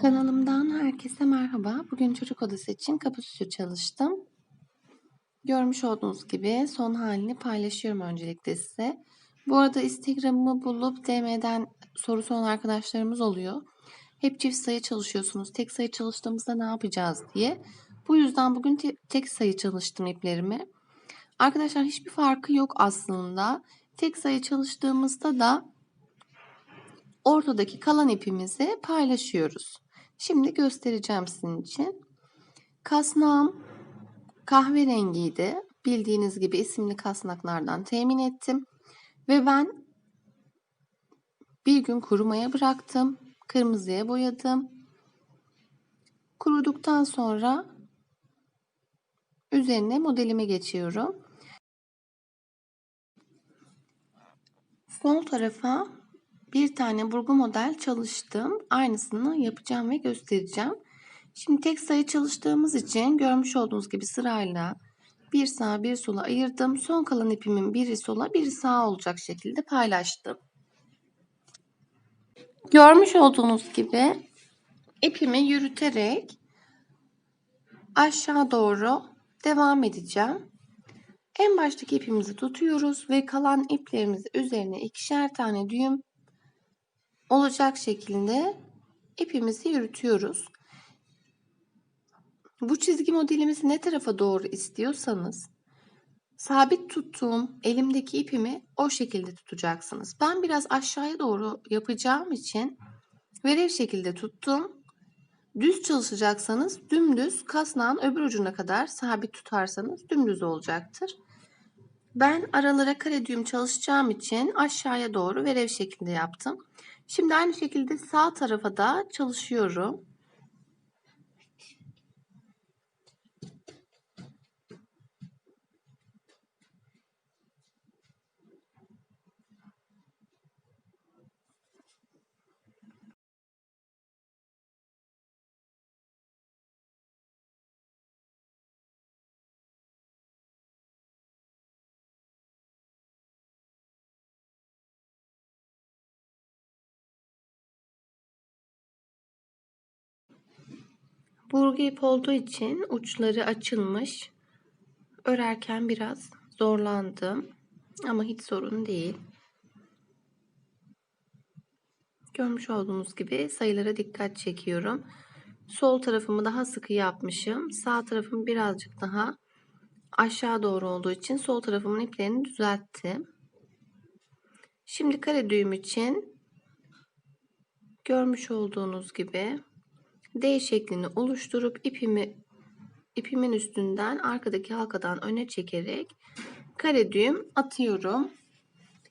Kanalımdan herkese merhaba. Bugün çocuk odası için kapı süsü çalıştım. Görmüş olduğunuz gibi son halini paylaşıyorum öncelikle size. Bu arada Instagram'ımı bulup DM'den soru soran arkadaşlarımız oluyor. Hep çift sayı çalışıyorsunuz. Tek sayı çalıştığımızda ne yapacağız diye. Bu yüzden bugün te- tek sayı çalıştım iplerimi. Arkadaşlar hiçbir farkı yok aslında. Tek sayı çalıştığımızda da ortadaki kalan ipimizi paylaşıyoruz. Şimdi göstereceğim sizin için. Kasnağım kahverengiydi. Bildiğiniz gibi isimli kasnaklardan temin ettim. Ve ben bir gün kurumaya bıraktım. Kırmızıya boyadım. Kuruduktan sonra üzerine modelime geçiyorum. Sol tarafa bir tane burgu model çalıştım. Aynısını yapacağım ve göstereceğim. Şimdi tek sayı çalıştığımız için görmüş olduğunuz gibi sırayla bir sağa bir sola ayırdım. Son kalan ipimin biri sola biri sağa olacak şekilde paylaştım. Görmüş olduğunuz gibi ipimi yürüterek aşağı doğru devam edeceğim. En baştaki ipimizi tutuyoruz ve kalan iplerimizi üzerine ikişer tane düğüm olacak şekilde ipimizi yürütüyoruz. Bu çizgi modelimizi ne tarafa doğru istiyorsanız sabit tuttuğum elimdeki ipimi o şekilde tutacaksınız. Ben biraz aşağıya doğru yapacağım için verev şekilde tuttum. Düz çalışacaksanız dümdüz kasnağın öbür ucuna kadar sabit tutarsanız dümdüz olacaktır. Ben aralara kare düğüm çalışacağım için aşağıya doğru verev şeklinde yaptım. Şimdi aynı şekilde sağ tarafa da çalışıyorum. Burgu ip olduğu için uçları açılmış. Örerken biraz zorlandım. Ama hiç sorun değil. Görmüş olduğunuz gibi sayılara dikkat çekiyorum. Sol tarafımı daha sıkı yapmışım. Sağ tarafım birazcık daha aşağı doğru olduğu için sol tarafımın iplerini düzelttim. Şimdi kare düğüm için görmüş olduğunuz gibi D şeklini oluşturup ipimi ipimin üstünden arkadaki halkadan öne çekerek kare düğüm atıyorum.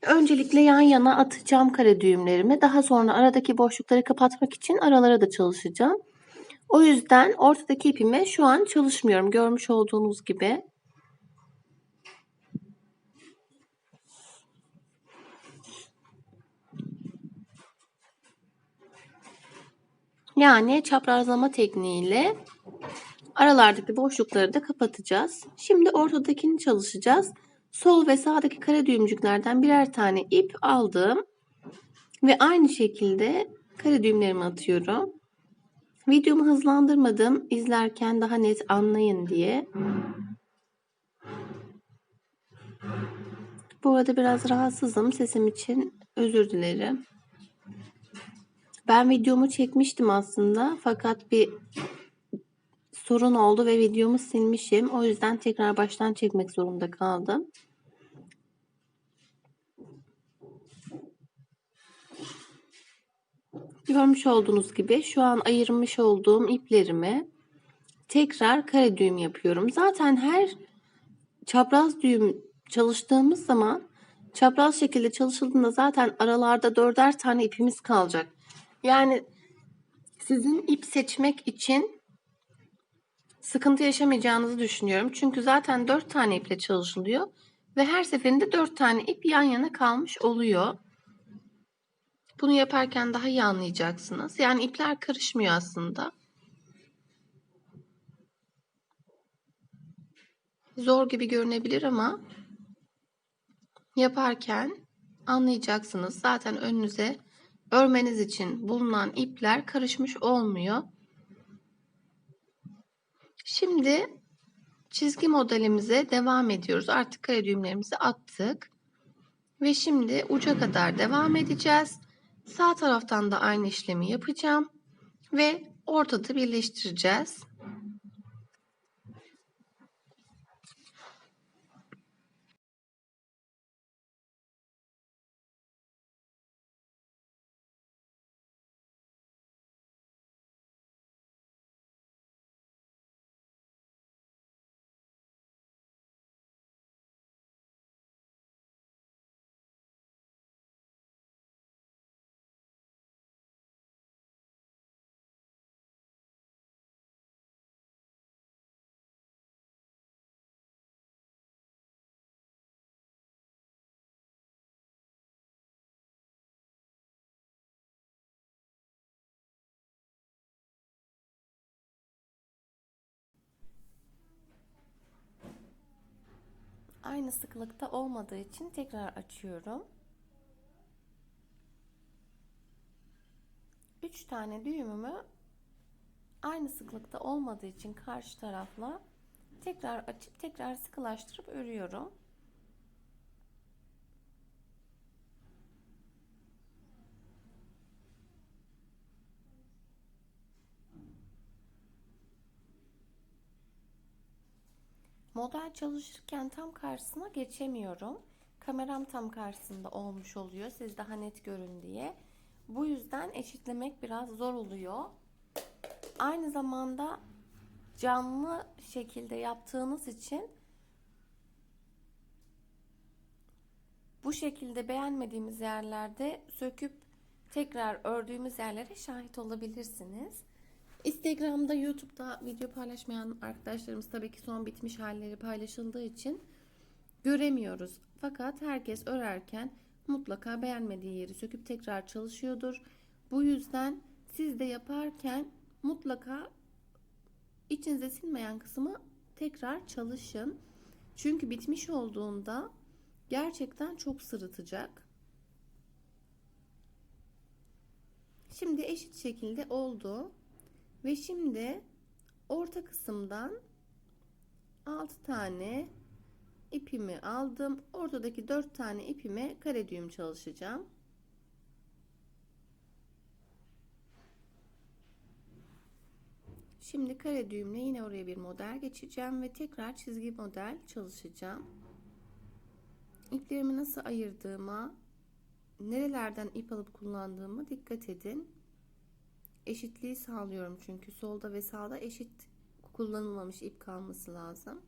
Öncelikle yan yana atacağım kare düğümlerimi. Daha sonra aradaki boşlukları kapatmak için aralara da çalışacağım. O yüzden ortadaki ipime şu an çalışmıyorum. Görmüş olduğunuz gibi. Yani çaprazlama tekniğiyle aralardaki boşlukları da kapatacağız. Şimdi ortadakini çalışacağız. Sol ve sağdaki kare düğümcüklerden birer tane ip aldım. Ve aynı şekilde kare düğümlerimi atıyorum. Videomu hızlandırmadım. İzlerken daha net anlayın diye. Bu arada biraz rahatsızım. Sesim için özür dilerim. Ben videomu çekmiştim aslında fakat bir sorun oldu ve videomu silmişim. O yüzden tekrar baştan çekmek zorunda kaldım. Görmüş olduğunuz gibi şu an ayırmış olduğum iplerimi tekrar kare düğüm yapıyorum. Zaten her çapraz düğüm çalıştığımız zaman çapraz şekilde çalışıldığında zaten aralarda dörder tane ipimiz kalacak. Yani sizin ip seçmek için sıkıntı yaşamayacağınızı düşünüyorum. Çünkü zaten dört tane iple çalışılıyor ve her seferinde dört tane ip yan yana kalmış oluyor. Bunu yaparken daha iyi anlayacaksınız. Yani ipler karışmıyor aslında. Zor gibi görünebilir ama yaparken anlayacaksınız. Zaten önünüze örmeniz için bulunan ipler karışmış olmuyor. Şimdi çizgi modelimize devam ediyoruz. Artık kare düğümlerimizi attık. Ve şimdi uca kadar devam edeceğiz. Sağ taraftan da aynı işlemi yapacağım. Ve ortada birleştireceğiz. Aynı sıklıkta olmadığı için tekrar açıyorum. 3 tane düğümümü aynı sıklıkta olmadığı için karşı tarafla tekrar açıp tekrar sıkılaştırıp örüyorum. Model çalışırken tam karşısına geçemiyorum. Kameram tam karşısında olmuş oluyor. Siz daha net görün diye. Bu yüzden eşitlemek biraz zor oluyor. Aynı zamanda canlı şekilde yaptığınız için bu şekilde beğenmediğimiz yerlerde söküp tekrar ördüğümüz yerlere şahit olabilirsiniz. Instagram'da, YouTube'da video paylaşmayan arkadaşlarımız tabii ki son bitmiş halleri paylaşıldığı için göremiyoruz. Fakat herkes örerken mutlaka beğenmediği yeri söküp tekrar çalışıyordur. Bu yüzden siz de yaparken mutlaka içinize sinmeyen kısmı tekrar çalışın. Çünkü bitmiş olduğunda gerçekten çok sırıtacak. Şimdi eşit şekilde oldu. Ve şimdi orta kısımdan 6 tane ipimi aldım. Ortadaki 4 tane ipime kare düğüm çalışacağım. Şimdi kare düğümle yine oraya bir model geçeceğim ve tekrar çizgi model çalışacağım. İplerimi nasıl ayırdığıma, nerelerden ip alıp kullandığımı dikkat edin. Eşitliği sağlıyorum çünkü solda ve sağda eşit kullanılmamış ip kalması lazım.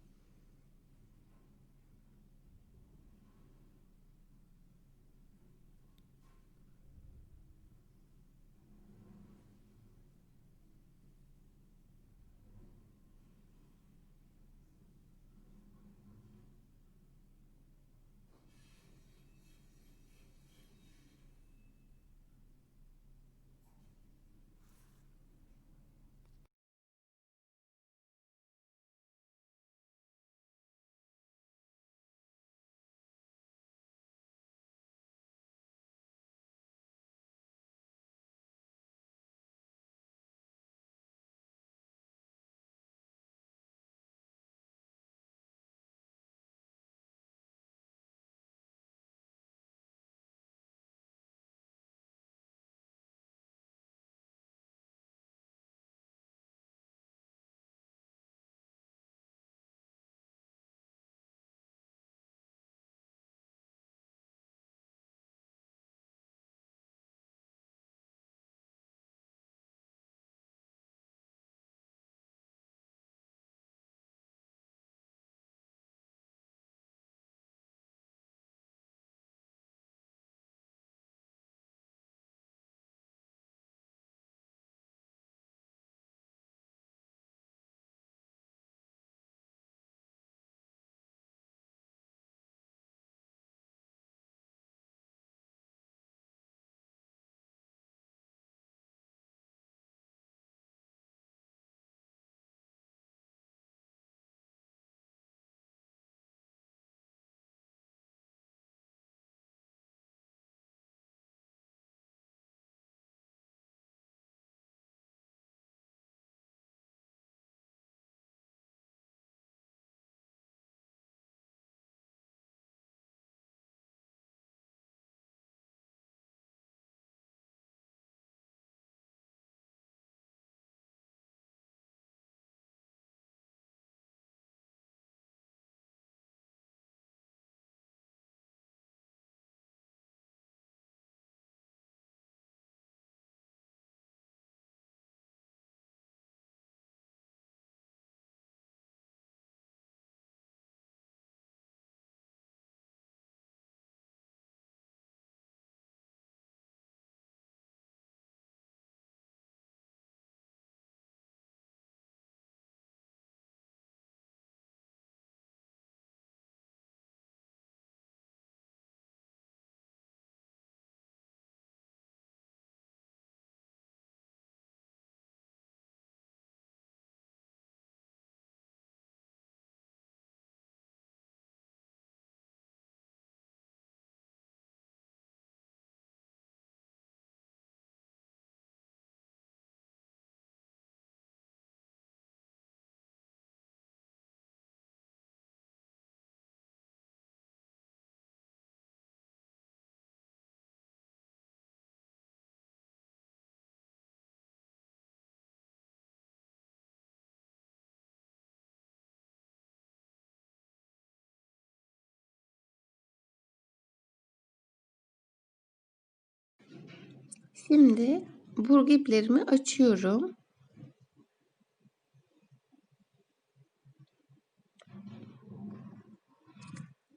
Şimdi burgu iplerimi açıyorum.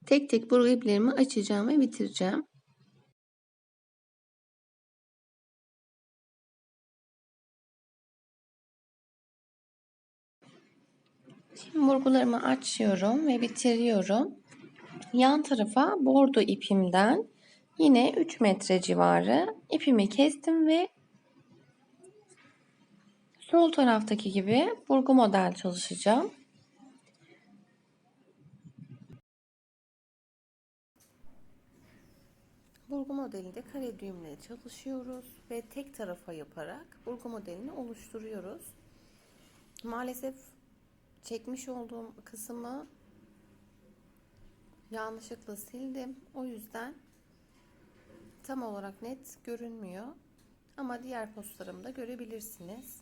Tek tek burgu iplerimi açacağım ve bitireceğim. Şimdi burgularımı açıyorum ve bitiriyorum. Yan tarafa bordo ipimden yine 3 metre civarı ipimi kestim ve sol taraftaki gibi burgu model çalışacağım. Burgu modelinde kare düğümle çalışıyoruz ve tek tarafa yaparak burgu modelini oluşturuyoruz. Maalesef çekmiş olduğum kısmı yanlışlıkla sildim. O yüzden tam olarak net görünmüyor. Ama diğer postlarımda görebilirsiniz.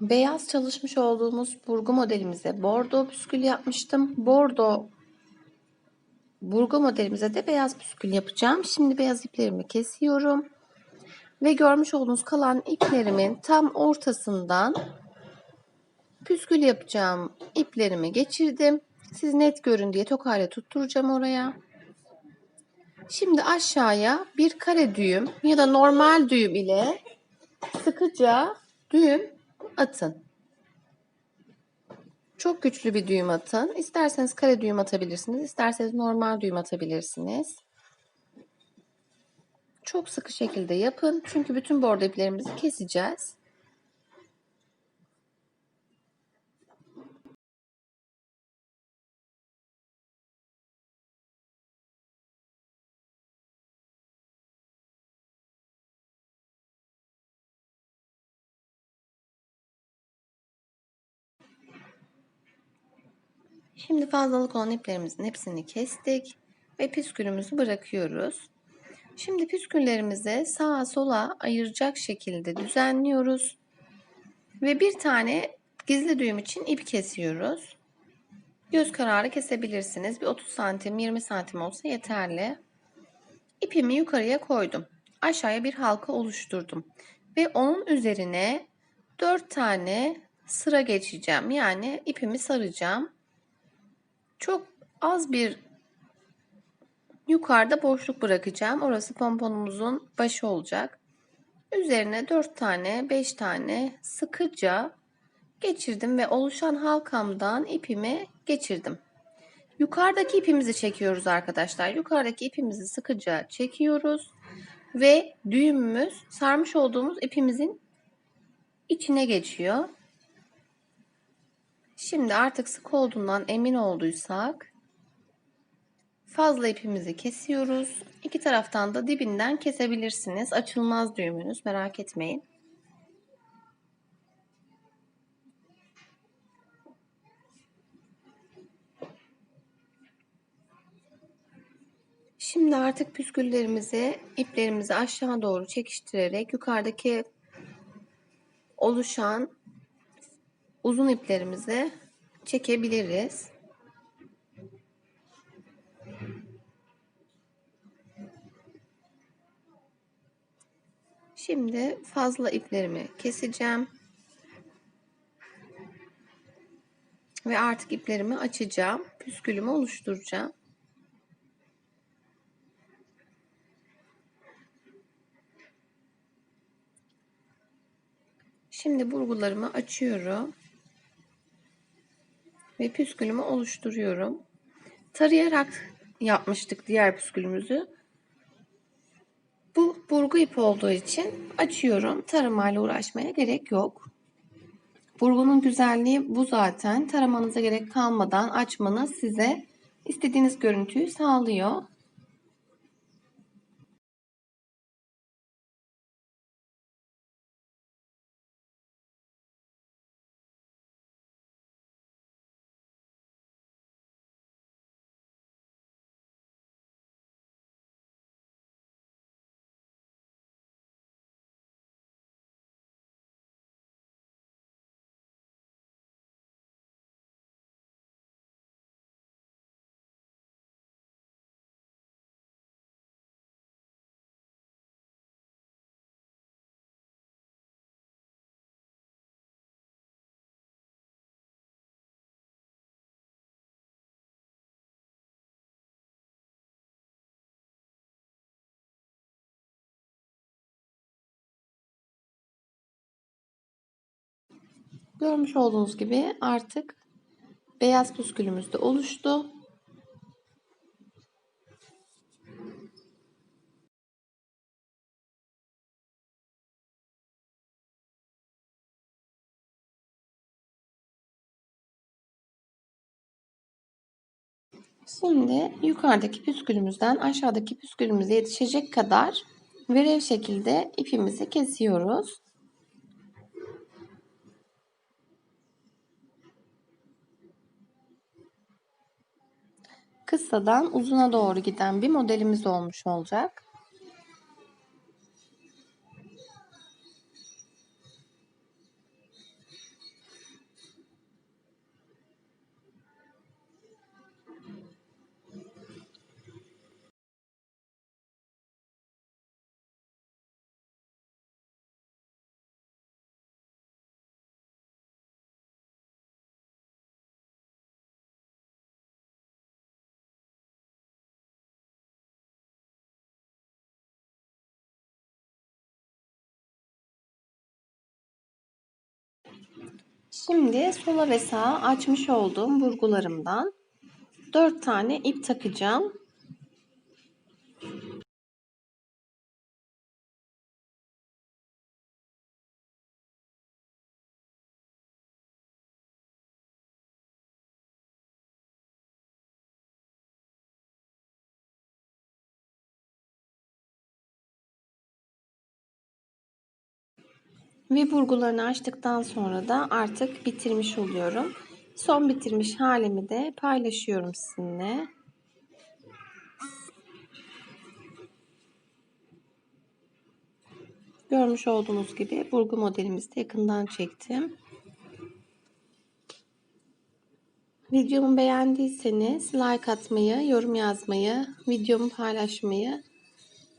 Beyaz çalışmış olduğumuz burgu modelimize bordo püskül yapmıştım. Bordo burgu modelimize de beyaz püskül yapacağım. Şimdi beyaz iplerimi kesiyorum. Ve görmüş olduğunuz kalan iplerimin tam ortasından püskül yapacağım iplerimi geçirdim. Siz net görün diye tokayla tutturacağım oraya. Şimdi aşağıya bir kare düğüm ya da normal düğüm ile sıkıca düğüm atın. Çok güçlü bir düğüm atın. İsterseniz kare düğüm atabilirsiniz. isterseniz normal düğüm atabilirsiniz. Çok sıkı şekilde yapın. Çünkü bütün bordo iplerimizi keseceğiz. Şimdi fazlalık olan iplerimizin hepsini kestik ve püskülümüzü bırakıyoruz. Şimdi püsküllerimizi sağa sola ayıracak şekilde düzenliyoruz. Ve bir tane gizli düğüm için ip kesiyoruz. Göz kararı kesebilirsiniz. Bir 30 santim 20 santim olsa yeterli. İpimi yukarıya koydum. Aşağıya bir halka oluşturdum. Ve onun üzerine 4 tane sıra geçeceğim. Yani ipimi saracağım. Çok az bir yukarıda boşluk bırakacağım. Orası pomponumuzun başı olacak. Üzerine 4 tane 5 tane sıkıca geçirdim ve oluşan halkamdan ipimi geçirdim. Yukarıdaki ipimizi çekiyoruz arkadaşlar. Yukarıdaki ipimizi sıkıca çekiyoruz ve düğümümüz sarmış olduğumuz ipimizin içine geçiyor. Şimdi artık sık olduğundan emin olduysak fazla ipimizi kesiyoruz. İki taraftan da dibinden kesebilirsiniz. Açılmaz düğümünüz merak etmeyin. Şimdi artık püsküllerimizi, iplerimizi aşağı doğru çekiştirerek yukarıdaki oluşan uzun iplerimizi çekebiliriz. Şimdi fazla iplerimi keseceğim. Ve artık iplerimi açacağım. Püskülümü oluşturacağım. Şimdi burgularımı açıyorum. Ve püskülümü oluşturuyorum. Tarayarak yapmıştık diğer püskülümüzü. Bu burgu ip olduğu için açıyorum. Taramayla uğraşmaya gerek yok. Burgunun güzelliği bu zaten. Taramanıza gerek kalmadan açmanız size istediğiniz görüntüyü sağlıyor. Görmüş olduğunuz gibi artık beyaz püskülümüz de oluştu. Şimdi yukarıdaki püskülümüzden aşağıdaki püskülümüze yetişecek kadar verev şekilde ipimizi kesiyoruz. Kısadan uzuna doğru giden bir modelimiz olmuş olacak. Şimdi sola ve sağa açmış olduğum burgularımdan 4 tane ip takacağım. Ve burgularını açtıktan sonra da artık bitirmiş oluyorum. Son bitirmiş halimi de paylaşıyorum sizinle. Görmüş olduğunuz gibi burgu modelimizi de yakından çektim. Videomu beğendiyseniz like atmayı, yorum yazmayı, videomu paylaşmayı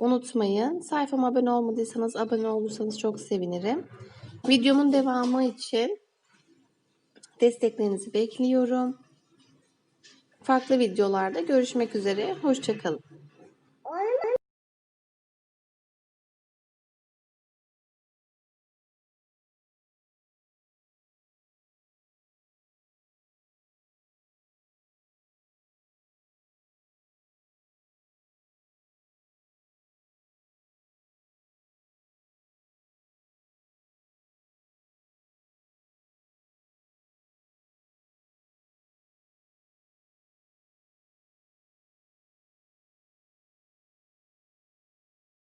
unutmayın. Sayfama abone olmadıysanız abone olursanız çok sevinirim. Videomun devamı için desteklerinizi bekliyorum. Farklı videolarda görüşmek üzere. Hoşçakalın.